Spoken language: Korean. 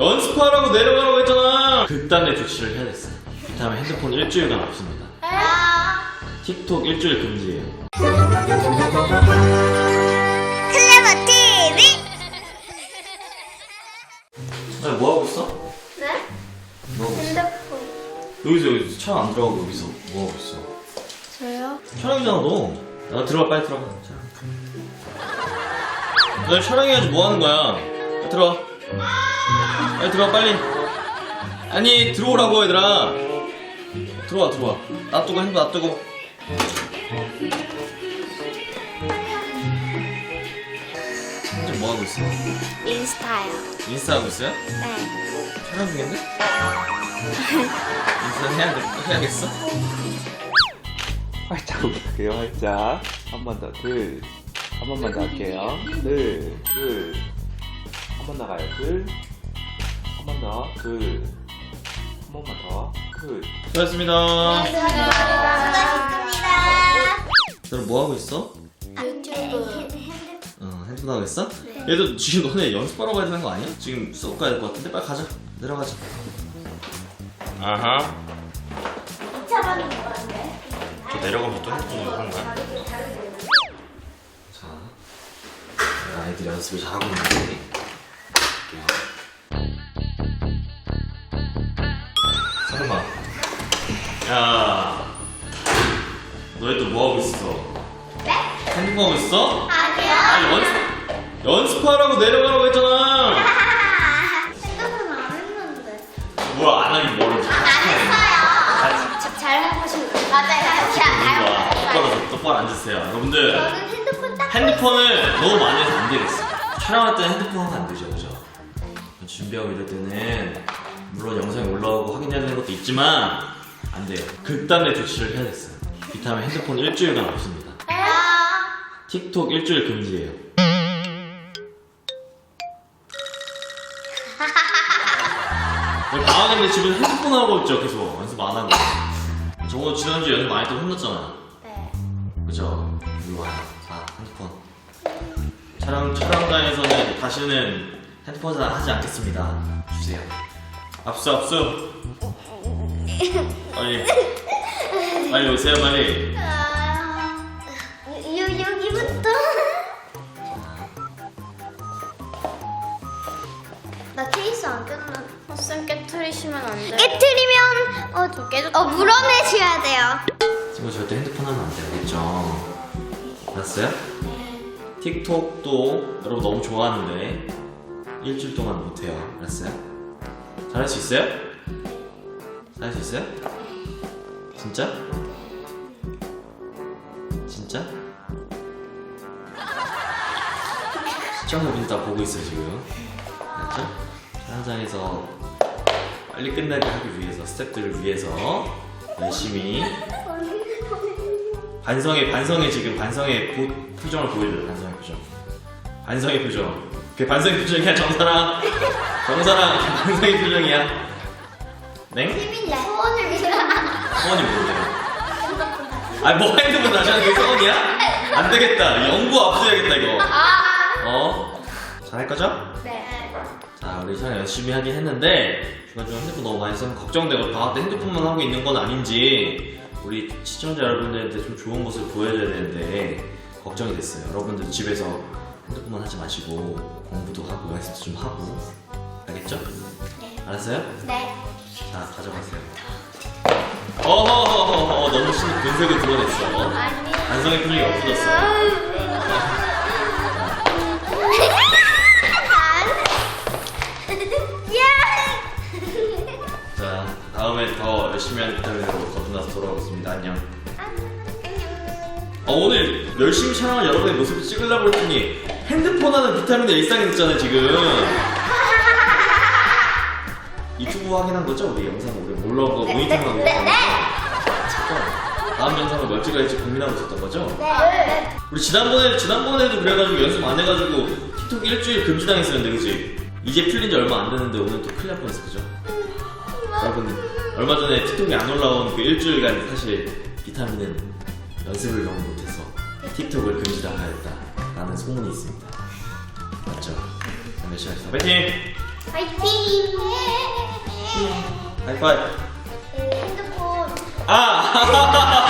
연습하라고 내려가라고 했잖아. 극단의 조치를 해야 됐어. 비타민 핸드폰 일주일간 없습니다. 틱톡 일주일 금지예요. 클레버 TV. 아니 뭐 하고 있어? 네? 뭐 하고 있어? 핸드폰. 여기서 여기서 차 안 들어가고 여기서 뭐 하고 있어? 저요? 촬영이잖아 너. 나 들어가 빨리 들어가. 자. 너 촬영해야지 뭐 하는 거야? 빨리 들어가. 빨리 들어가 빨리. 아니 들어오라고 얘들아. 들어와 들어와. 놔두고 핸드 놔두고. 현재 뭐 하고 있어? 인스타요. 인스타 하고 있어요? 네. 촬영 중인데? 인스타 해야 돼, 해야겠어? 활짝 올릴게요 활짝 한 번 더 둘 한 번만 더 할게요 둘둘한 번더 가요 둘 한 번 더둘한 번만 더둘 수고하셨습니다. 수고하셨습니다. 너는 뭐 하고 있어? 유튜브. 어, 핸드폰 하고 있어? 얘도 지금 너네 연습하러 가야 되는 거 아니야? 지금 수업 가야 될 것 같은데 빨리 가자. 내려가자. 아하. 2차 반응 뭐한데? 저 내려가면 또 핸드폰 하는 거야? 자, 아이들 연습을 잘하고 있는데. 야, 너희 또 뭐 하고 있어? 네? 핸드폰 하고 있어? 아니요. 아니 연습 연습하라고 내려가라고 했잖아. 핸드폰 안 했는데. 뭘안 하긴 뭐를. 안 했어요. 저 잘해보신 거. 맞아요. 제가 좋아. 똑바로. 똑바로 앉으세요. 여러분들 저는 핸드폰 딱. 핸드폰을 너무 많이 해서 안 되겠어. 촬영할 때는 핸드폰 하면 안 되죠, 그죠? 준비하고 이럴 때는 물론 영상이 올라오고 확인해야 되는 것도 있지만 안 돼요. 극단의 조치를 해야 됐어요. 비타민 핸드폰 일주일간 없습니다. 아. 틱톡 일주일 금지예요. 왜 방학인데 집에서 핸드폰 하고 있죠, 계속 연습 안 하고. 저거 지난주 연습 많이 했다고 혼났잖아. 네. 그죠? 이리 와요. 자, 핸드폰. 촬영, 촬영장에서는 다시는 핸드폰 하지 않겠습니다. 주세요. 압수, 압수. 빨리. 빨리 오세요, 빨리. 아. 요, 여기부터. 나 케이스 안 꼈나? 쌤 깨트리시면 안 돼요. 깨트리면 어, 저 깨졌. 어 물어내셔야 돼요. 친구 절대 핸드폰 하면 안 돼요, 알겠죠? 알았어요? 틱톡도 여러분 너무 좋아하는데 일주일 동안 못해요. 알았어요? 잘할 수 있어요? 잘할 수 있어요? 진짜? 진짜? 시청자분들 다 보고 있어요 지금 알았죠? 촬영장에서 빨리 끝나게 하기 위해서 스태프들을 위해서 열심히 반성의 반성의 지금 반성의 보- 표정을 보여줘요 반성의 표정 반성의 표정 그 반성의 표정이야 정사랑 정사랑 반성의 표정이야 냉? 시민이 소원을 빌어. 소원이 뭔데요? 아니 뭐 핸드폰 다시 하는 게 소원이야? 안 되겠다 연구 압수해야겠다 이거 어? 잘할 거죠? 네. 자 우리 촬영 열심히 하긴 했는데 중간중간 핸드폰 너무 많이 써서 걱정되고 방학 때 핸드폰만 하고 있는 건 아닌지 우리 시청자 여러분들한테 좀 좋은 모습을 보여줘야 되는데 걱정이 됐어요 여러분들 집에서 핸드폰만 하지 마시고 공부도 하고 연습도 좀 하고 알겠죠? 알았어요? 네. 자 가져가세요 어허허허허 너무 신 근색을 드러냈어. 반성의 표정이 엎어졌어 야. 자 다음에 더 열심히 하는 비타민으로 거듭나서 돌아오겠습니다 안녕 어, 오늘 열심히 촬영한 여러분의 모습을 찍으려고 했더니 핸드폰 하는 비타민의 일상이 됐잖아요 지금 유튜브 확인한 거죠? 우리 영상 우리 몰라온 거 모니터링하고 있는 거 잠깐 다음 영상을 뭘 찍어야 할지 고민하고 있었던 거죠? 네. 우리 지난번에 지난번에도 그래가지고 연습 안 해가지고 틱톡 일주일 금지당했었는데 그지? 이제 풀린 지 얼마 안 됐는데 오늘 또 큰일 날 뻔했어 그죠? 여러분 얼마 전에 틱톡에 안 올라온 그 일주일간 사실 비타민은 연습을 너무 못해서 틱톡을 금지당하였다 라는 소문이 있습니다 맞죠? 열심히 합시다 파이팅! 파이팅! 하이파이브. 핸드폰 아!